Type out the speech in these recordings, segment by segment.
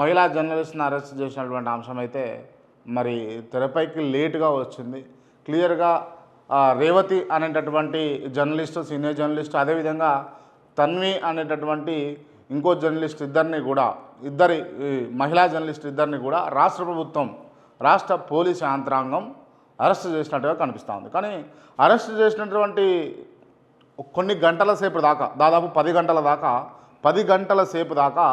మహిళా జర్నలిస్ట్ని అరెస్ట్ చేసినటువంటి అంశం అయితే మరి తెరపైకి లేటుగా వచ్చింది. క్లియర్గా రేవతి అనేటటువంటి జర్నలిస్ట్ సీనియర్ జర్నలిస్ట్ అదేవిధంగా తన్వి అనేటటువంటి ఇంకో జర్నలిస్ట్ ఇద్దరిని కూడా ఇద్దరి ఈ మహిళా జర్నలిస్ట్ ఇద్దరిని కూడా రాష్ట్ర ప్రభుత్వం రాష్ట్ర పోలీసు యంత్రాంగం అరెస్ట్ చేసినట్టుగా కనిపిస్తూ ఉంది. కానీ అరెస్ట్ చేసినటువంటి కొన్ని గంటల సేపు దాకా దాదాపు పది గంటల దాకా పది గంటల సేపు దాకా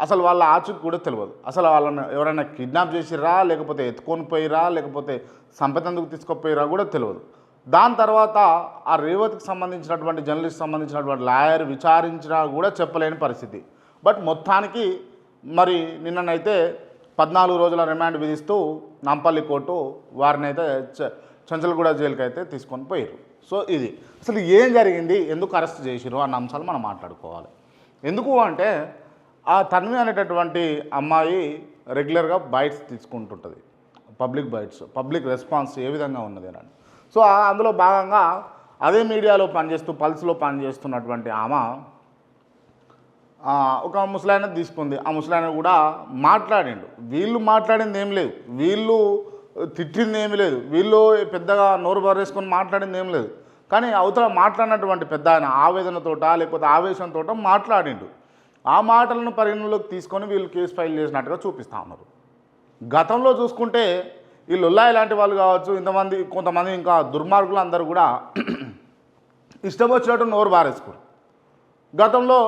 అసలు వాళ్ళ ఆచూకీ కూడా తెలియదు అసలు వాళ్ళని ఎవరైనా కిడ్నాప్ చేసిరా లేకపోతే ఎత్తుకొని పోయిరా లేకపోతే సంపతందుకు తీసుకుపోయిరా కూడా తెలియదు దాని తర్వాత ఆ రేవతికి సంబంధించినటువంటి జర్నలిస్ట్ సంబంధించినటువంటి లాయర్ విచారించినా కూడా చెప్పలేని పరిస్థితి. బట్ మొత్తానికి మరి నిన్ననైతే పద్నాలుగు రోజుల రిమాండ్ విధిస్తూ నాంపల్లి కోర్టు వారిని అయితే చ- జైలుకి అయితే తీసుకొని పోయారు సో ఇది అసలు ఏం జరిగింది? ఎందుకు అరెస్ట్ చేసిరు అన్న అంశాలు మనం మాట్లాడుకోవాలి. ఎందుకు అంటే ఆ తన్వి అనేటటువంటి అమ్మాయి రెగ్యులర్గా బైట్స్ తీసుకుంటుంటుంది. పబ్లిక్ బైట్స్ పబ్లిక్ రెస్పాన్స్ ఏ విధంగా ఉన్నది అని సో అందులో భాగంగా అదే మీడియాలో పనిచేస్తూ పల్స్లో పనిచేస్తున్నటువంటి ఆమె ఒక ముసలాయన తీసుకుంది. ఆ ముసలాయన కూడా మాట్లాడిండు. వీళ్ళు మాట్లాడింది ఏం లేదు. వీళ్ళు తిట్టింది ఏమి లేదు. వీళ్ళు పెద్దగా నోరు బరేసుకొని మాట్లాడింది ఏం లేదు. కానీ అవతల మాట్లాడినటువంటి పెద్ద ఆయన ఆవేదనతోట లేకపోతే ఆవేశంతో మాట్లాడిండు. ఆ మాటలను పరిగణలోకి తీసుకొని వీళ్ళు కేసు ఫైల్ చేసినట్టుగా చూపిస్తూ ఉన్నారు. గతంలో చూసుకుంటే ఈ లొల్లాయి లాంటి వాళ్ళు కావచ్చు ఇంతమంది కొంతమంది ఇంకా దుర్మార్గులు అందరూ కూడా ఇష్టం వచ్చినట్టు నోరు బారేసుకోరు. గతంలో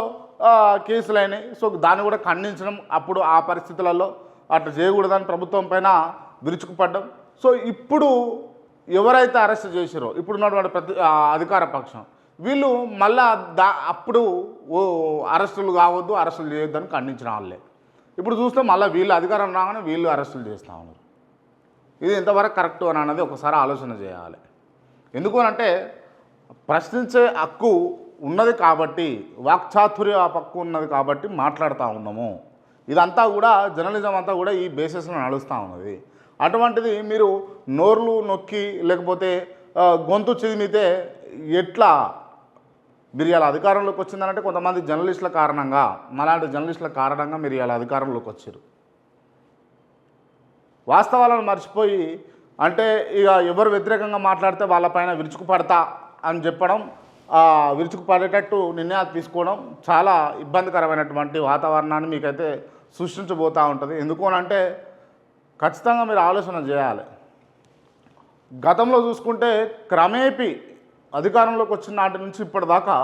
కేసులు అయినాయి. సో దాన్ని కూడా ఖండించడం అప్పుడు ఆ పరిస్థితులలో అట్లా చేయకూడదని ప్రభుత్వం పైన విరుచుకుపడ్డం. సో ఇప్పుడు ఎవరైతే అరెస్ట్ చేసిరో ఇప్పుడున్నటువంటి ప్రతి అధికార పక్షం వీళ్ళు మళ్ళా దా అప్పుడు ఓ అరెస్టులు కావద్దు అరెస్టులు చేయొద్దని ఖండించిన వాళ్ళే. ఇప్పుడు చూస్తే మళ్ళీ వీళ్ళు అధికారం రాగానే వీళ్ళు అరెస్టులు చేస్తూ ఉన్నారు. ఇది ఎంతవరకు కరెక్ట్ అని అన్నది ఒకసారి ఆలోచన చేయాలి. ఎందుకు అంటే ప్రశ్నించే హక్కు ఉన్నది కాబట్టి వాక్చాతుర్య హక్కు ఉన్నది కాబట్టి మాట్లాడుతూ ఉన్నాము. ఇదంతా కూడా జర్నలిజం అంతా కూడా ఈ బేసిస్లో నడుస్తూ ఉన్నది. అటువంటిది మీరు నోర్లు నొక్కి లేకపోతే గొంతు చిదిమితే ఎట్లా మీరు ఇలా అధికారంలోకి వచ్చిందనంటే కొంతమంది జర్నలిస్టుల కారణంగా మలాంటి జర్నలిస్టుల కారణంగా మీరు ఇలా అధికారంలోకి వచ్చారు. వాస్తవాలను మర్చిపోయి అంటే ఇక ఎవరు వ్యతిరేకంగా మాట్లాడితే వాళ్ళపైన విరుచుకుపడతా అని చెప్పడం విరుచుకుపడేటట్టు నిర్ణయాలు తీసుకోవడం చాలా ఇబ్బందికరమైనటువంటి వాతావరణాన్ని మీకైతే సృష్టించబోతూ ఉంటుంది. ఎందుకు అంటే ఖచ్చితంగా మీరు ఆలోచన చేయాలి. గతంలో చూసుకుంటే క్రమేపీ అధికారంలోకి వచ్చిన నాటి నుంచి ఇప్పటిదాకా